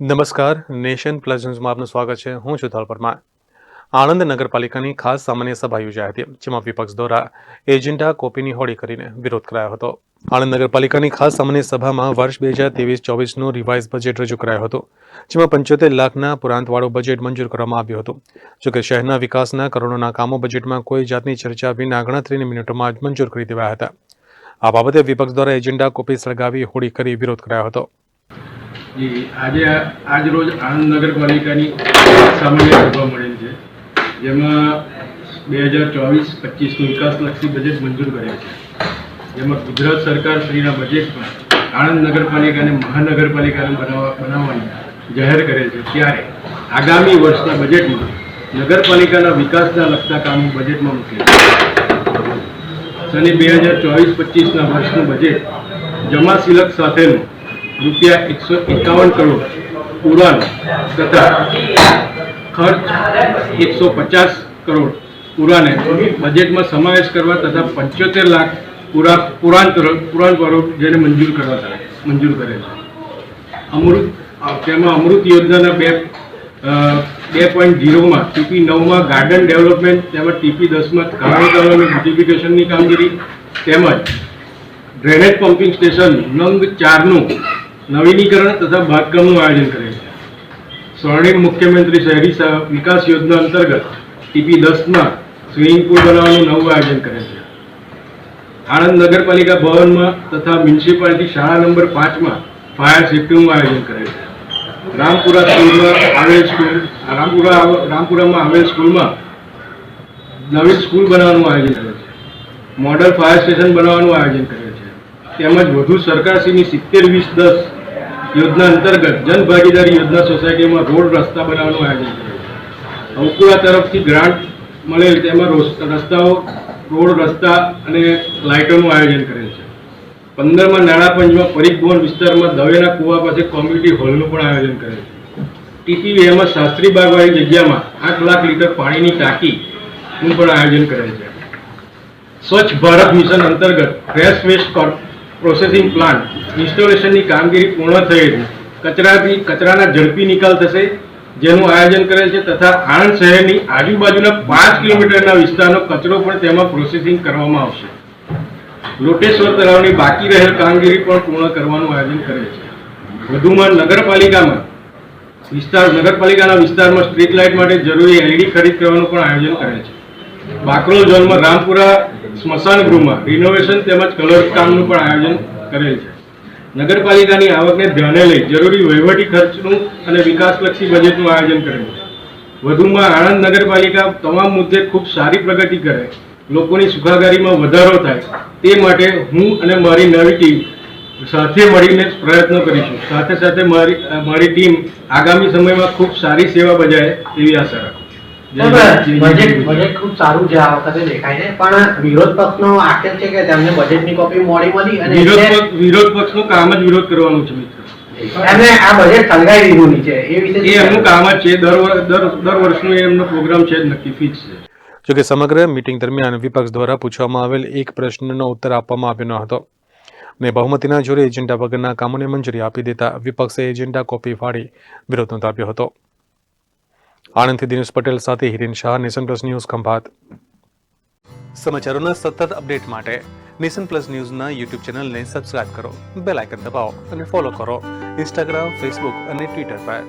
નમસ્કાર, nation plus ન્યૂઝમાં આપનું સ્વાગત છે. હું છું ધોલ પરમાર. આણંદ નગરપાલિકાની ખાસ સામાન્ય સભા યોજાઈ હતી, જેમાં વિપક્ષ દ્વારા એજન્ડા કોપીની હોળી કરીને વિરોધ કરાયો હતો. આણંદ નગરપાલિકાની ખાસ સામાન્ય સભામાં વર્ષ બે હજાર ત્રેવીસ ચોવીસનું રિવાઇઝ બજેટ રજૂ કરાયું હતું, જેમાં પંચોતેર લાખના પુરાંતવાળું બજેટ મંજૂર કરવામાં આવ્યું હતું. જોકે શહેરના વિકાસના કરોડોના કામો બજેટમાં કોઈ જાતની ચર્ચા વિના ગણતરીની મિનિટોમાં જ મંજૂર કરી દેવાયા હતા. આ બાબતે વિપક્ષ દ્વારા એજન્ડા કોપી સળગાવી હોળી કરી વિરોધ કરાયો હતો. જી, આજે આજ રોજ આણંદ નગરપાલિકાની સામાન્ય સભા મળેલ છે, જેમાં બે હજાર ચોવીસ પચીસનું વિકાસલક્ષી બજેટ મંજૂર કર્યા છે. જેમાં ગુજરાત સરકાર શ્રીના બજેટમાં આણંદ નગરપાલિકાને મહાનગરપાલિકાને બનાવવા, બનાવવાની જાહેર કરેલ છે. ત્યારે આગામી વર્ષના બજેટમાં નગરપાલિકાના વિકાસના લગતા કામો બજેટમાં મૂકે સને બે હજાર ચોવીસ પચીસના વર્ષનું બજેટ જમા સિલક સાથેનું રૂપિયા એકસો એકાવન કરોડ ઉડાન તથા ખર્ચ એકસો પચાસ કરોડ પુરાને બજેટમાં સમાવેશ કરવા તથા પંચોતેર લાખ પુરા પુરાણ પુરાણ કરોડ જેને મંજૂર કરવા મંજૂર કરે છે. અમૃત તેમાં અમૃત યોજનાના બે બે પોઈન્ટ ઝીરોમાં ટીપી નવમાં ગાર્ડન ડેવલપમેન્ટ તેમજ ટીપી દસમાં કારણો તળાવની બ્યુટિફિકેશનની કામગીરી, તેમજ ડ્રેનેજ પમ્પિંગ સ્ટેશન નંગ ચારનું નવીનીકરણ તથા બાંધકામનું આયોજન કરે છે. સ્વર્ણિમ મુખ્યમંત્રી શહેરી વિકાસ યોજના અંતર્ગત ટીપી દસમાં સ્વિમિંગ પુલ બનાવવાનું નવું આયોજન કરે છે. આણંદ નગરપાલિકા ભવનમાં તથા મ્યુનિસિપાલિટી શાળા નંબર પાંચમાં ફાયર સેફ્ટીનું આયોજન કરે છે. રામપુરા સ્કૂલમાં આવેલ સ્કૂલ, રામપુરા, રામપુરામાં આવેલ સ્કૂલમાં નવી સ્કૂલ બનાવવાનું આયોજન કરે છે. મોડલ ફાયર સ્ટેશન બનાવવાનું આયોજન કરે છે. તેમજ વધુ સરકારશ્રીની સિત્તેર વીસ દસ યોજના અંતર્ગત જનભાગીદારી યોજના સોસાયટીમાં રોડ રસ્તા બનાવવાનું આયોજન કરે છે તરફથી ગ્રાન્ટ મળેલ તેમાં રસ્તાઓ, રોડ, રસ્તા અને લાઇટોનું આયોજન કરેલ છે. પંદરમાં નાણાપંચમાં પરિભવન વિસ્તારમાં દવેના કુવા પાસે કોમ્યુનિટી હોલનું પણ આયોજન કરે છે. ટીપીવીએમાં શાસ્ત્રી બાગવાળી જગ્યામાં આઠ લાખ લીટર પાણીની ટાંકીનું પણ આયોજન કરે છે. સ્વચ્છ ભારત મિશન અંતર્ગત ફ્રેશ વેસ્ટ પ્રોસેસિંગ પ્લાન્ટ ઇન્સ્ટોલેશનની કામગીરી પૂર્ણ થયેલી કચરાથી કચરાના ઝડપી નિકાલ થશે, જેનું આયોજન કરેલ છે તથા આણંદ શહેરની આજુબાજુના પાંચ કિલોમીટરના વિસ્તારનો કચરો પણ તેમાં પ્રોસેસિંગ કરવામાં આવશે. લોટેશ્વર તળાવની બાકી રહેલ કામગીરી પણ પૂર્ણ કરવાનું આયોજન કરે છે. વધુમાં નગરપાલિકામાં વિસ્તાર, નગરપાલિકાના વિસ્તારમાં સ્ટ્રીટ લાઇટ માટે જરૂરી એલઈડી ખરીદ કરવાનું પણ આયોજન કરે છે. બાકરોલ ઝોનમાં રામપુરા સ્મશાન ગૃહમાં રિનોવેશન તેમજ કલર કામનું પણ આયોજન કરેલ છે. નગરપાલિકાની આવકને ધ્યાને લઈ જરૂરી વહીવટી ખર્ચનું અને વિકાસલક્ષી બજેટનું આયોજન કરેલું છે. વધુમાં આણંદ નગરપાલિકા તમામ મુદ્દે ખૂબ સારી પ્રગતિ કરે, લોકોની સુખાકારીમાં વધારો થાય, તે માટે હું અને મારી નવી ટીમ સાથે મળીને પ્રયત્નો કરીશું. સાથે સાથે મારી મારી ટીમ આગામી સમયમાં ખૂબ સારી સેવા બજાવે તેવી આશા રાખું બજેટ બજેટ ખૂબ સારું છે આ વખતે દેખાય છે. પણ વિરોધ પક્ષનો આક્ષેપ છે કે તેમને બજેટની કોપી મોડી મળી અને વિરોધ પક્ષ વિરોધ પક્ષનું કામ જ વિરોધ કરવાનું છે મિત્ર. એમને આ બજેટ સળગાવી દીધું નીચે. એ વિશે એ એમનું કામ જ છે. દર દર દર વર્ષનું એમનો પ્રોગ્રામ છે જ નક્કી ફિક્સ છે. જોકે સમગ્ર મીટિંગ દરમિયાન વિપક્ષ દ્વારા પૂછવામાં આવેલ એક પ્રશ્નનો ઉત્તર આપવામાં આવ્યો ન હતો. ને બહુમતીના જોરે એજન્ડા વગરના કામોને મંજૂરી આપી દેતા વિપક્ષે એજન્ડા કોપી ફાડી વિરોધ નોંધાવ્યો હતો. આણંદથી દિનેશ પટેલ સાથે Hiren Shah, nation plus news Khambhat. સમાચારોના સતત અપડેટ માટે નેશન પ્લસ ન્યૂઝના યુટ્યુબ ચેનલને સબસ્ક્રાઇબ કરો, બેલ આઇકન દબાવો અને ફોલો કરો. ઇન્સ્ટાગ્રામ, ફેસબુક અને ટ્વિટર પર.